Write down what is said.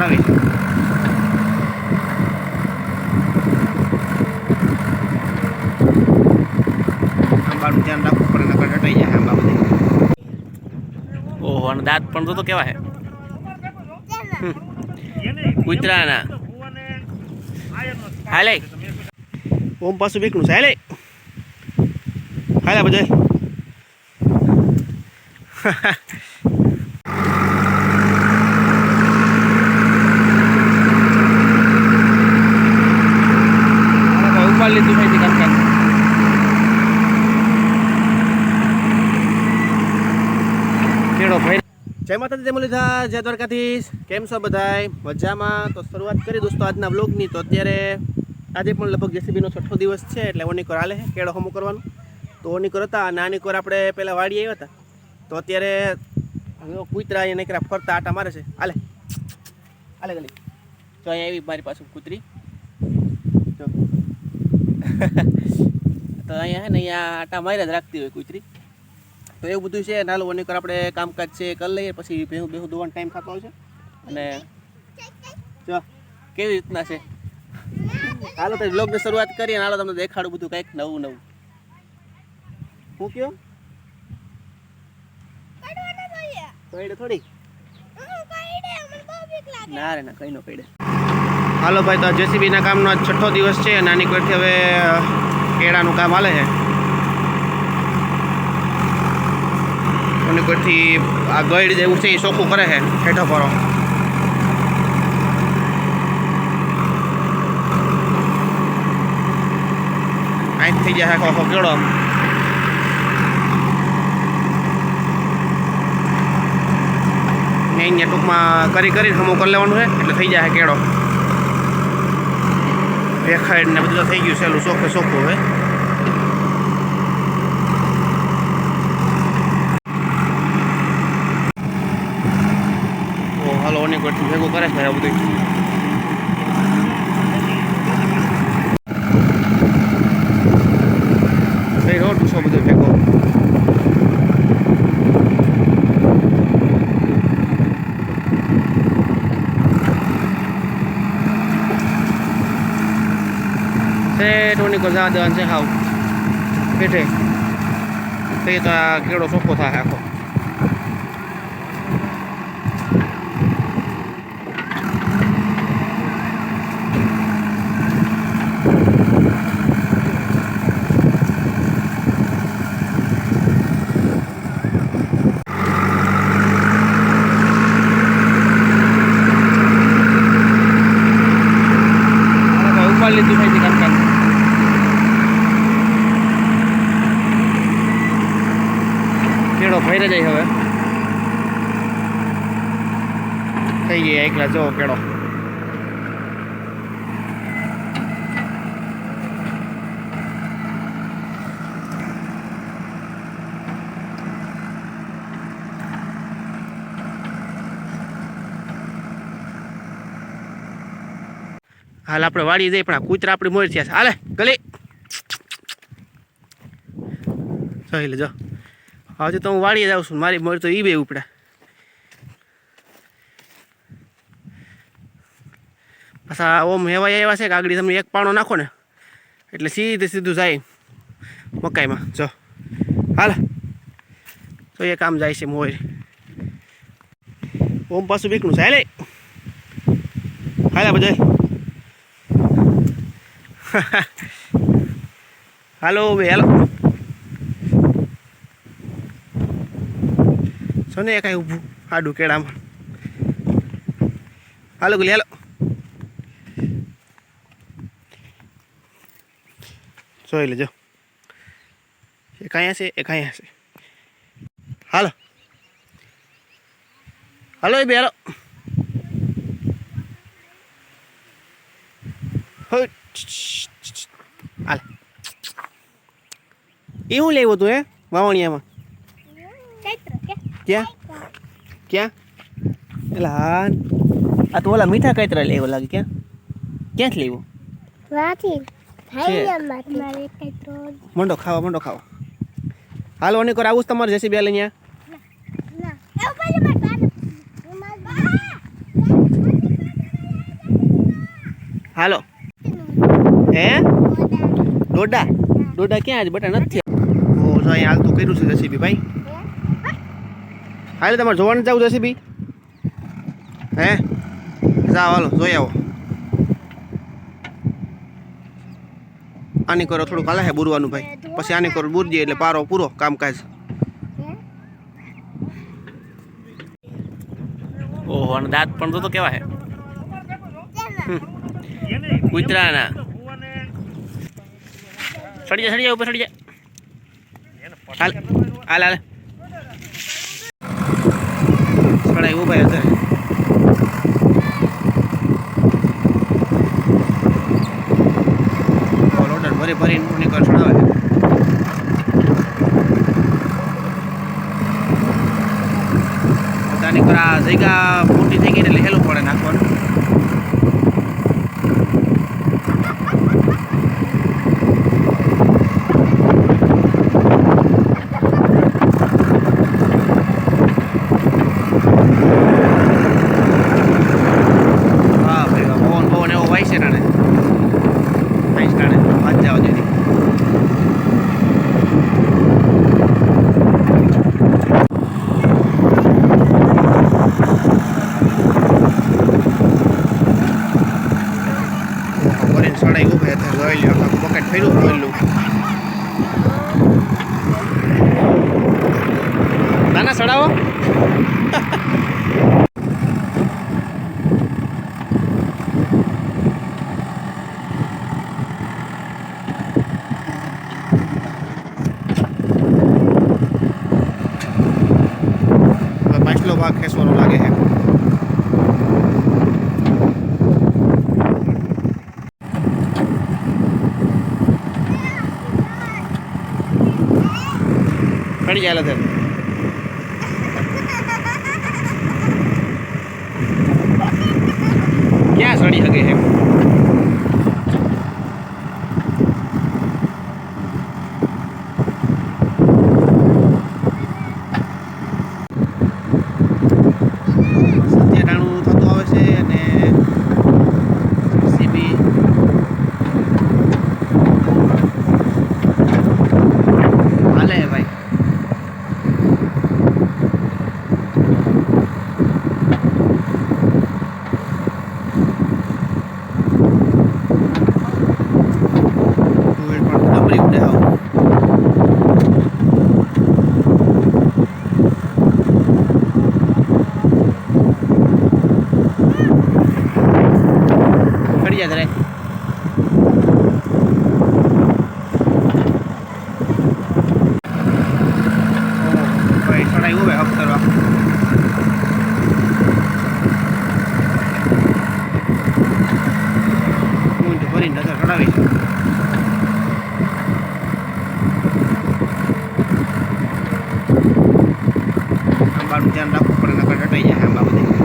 છે આંબાનું અને દાંત પણ તો કેવા છે કૂતરાના. હાલે ઓમ પાછું બીકનું છે. હાલે હાલે બધા. ભાઈ કામકાજ કેળો ભાઈ. જય માતાજી જય મુરલીધર જય દ્વારકાધીશ. કેમ છો બધાય? મજામાં? તો શરૂઆત કરી દોસ્તો આજના બ્લોગની તો અત્યારે આજે પણ લગભગ જેસીબીનો છઠ્ઠો દિવસ છે એટલે ઓનિકોર હાલે છે કેળો હમું કરવાનું. તો ઓનિકોર હતા અને આનિકોર આપણે પહેલાં વાડી આવ્યા હતા. તો અત્યારે હવે કૂતરા એને ફરતા આટા મારે છે. હાલે. હાલે ગલી. તો અહીંયા આવી મારી પાછું કૂતરી. તો અહીંયા છે ને અહીંયા આટા માર્યા જ રાખતી હોય કૂતરી. તો એવું બધું છે નાલું વનીકર આપણે કામકાજ છે કરી લઈએ પછી ભેહું ભેહું દોવાનો ટાઈમ થતો હોય છે. અને જો કેવી રીતના છે? હાલો તો બ્લોગની શરૂઆત કરીએ હાલો તમને દેખાડું બધું કંઈક નવું નવું. હું કયો? કઈડે થોડી? ના રે ના કઈ નો કઈડે હાલો ભાઈ, તો જેસીબીના કામનો છઠ્ઠો દિવસ છે નાની કોઈથી હવે કેળાનું કામ હાલે છે? અને કોઈથી આ ગઈડ જેવું છે એ ચોખ્ખું કરે છે, હેઠો પરો અહીં થઈ જાય આખો આખો કેળો ને અહીંયા ટૂંકમાં કરી કરીને હમું કરી લેવાનું છે, એટલે થઈ જાય કેળો. ભેખાડ ને બધું થઈ ગયું સહેલું ચોખ્ખે ચોખ્ખું હવે ઓ હાલો, અનેક ભેગું કરે છે આ બધું થઈ રહ્યો ટૂસો બધો ભેગો છે ટોની કો જવા દેવાનું છે હાવ પેટે તે તો આ કેળો ચોખ્ખો થાય આખો અરે ભાઈ ઉપાડ લીધું ભાઈ કામકાજ કેળો ભરી જાય હવે થઈ ગઈ એકલા જો કેળો હાલ આપણે વાળી જઈએ, પણ આ કૂતરા આપણી મોર થયા છે. હાલે, ગલી. જોઈ લેજો. હજુ તો હું વાળીએ જાઉં છું. મારી મોર તો એ બે ઉપડા. પાછા ઓમ હેવાય એવા છે કે આગળ તમે એક પાણો નાખો ને, એટલે સીધે સીધું જાય મકાઈમાં. જો, હાલ. તો એ કામ જાય છે મોર. ઓમ પાછું બીકનું છે. હાલે. હાલે બધા હાલો, બે, હાલો. સોને કાંઈ ઊભું આડું કેળામાં. હાલો ગુલી, હાલો. જોઈ લેજો. એક અહીંયા છે, એક અહીંયા છે. હાલો. હાલો એ બે હાલો હાલ. એ હું લેવું હતું હે? વાવણિયામાં. ક્યાં? ક્યાં? એટલે હા આ તો ઓલા મીઠા કઈતરા લેવો લાગે ક્યાં? ક્યાંથી લેવો? મંડો ખાવા મંડો ખાવા. હાલો ઓની કર આવું તમારે જેસી બે લઈને હાલો. હે? ડોડા. ડોડા? ક્યાં આજે બટા નથી. ઓ જો અહીંયા હાલતું કર્યું છે જસીબી ભાઈ. હાલે તમારે જોવાનું જવું જસીબી હે? જાઓ હાલો જોઈ આવો. આની કરો થોડુંક હાલે હે બુરવાનું ભાઈ. પછી આની કરો બુરજે એટલે પારો પૂરો કામકાજ. ઓહો અને દાંત પણ તો તો કેવા હે? કૂતરાના સડી જા સડી જા ઉપર સડી જા. હાલ હાલ હાલ. સડાઈ ઊભા અત્યારે લોડર ભરી ભરીને નીકળ આવે પોતાની પર આ જગ્યા મોટી થઈ ગઈ એટલે હેલું પડે નાખવાનું હા ભાઈ વાહ. પવન પવન એવો વાય છે નાને વાઈસ નાને વાત જાવ જેથી કરીને સડાઈ ઉભે જોઈ લ્યો આખું બકેટ ફેર્યું જોયેલું નાના સડાવો પાછલો ભાગ ખેંચવાનો લાગે છે પડી જાય લધર ચડાવી હોય હબ કરવા. ઊંટ ભરીને નજર ચડાવી આંબાનું ધ્યાન રાખવું પડે, નકર ડટાઈ જાય આંબા બધી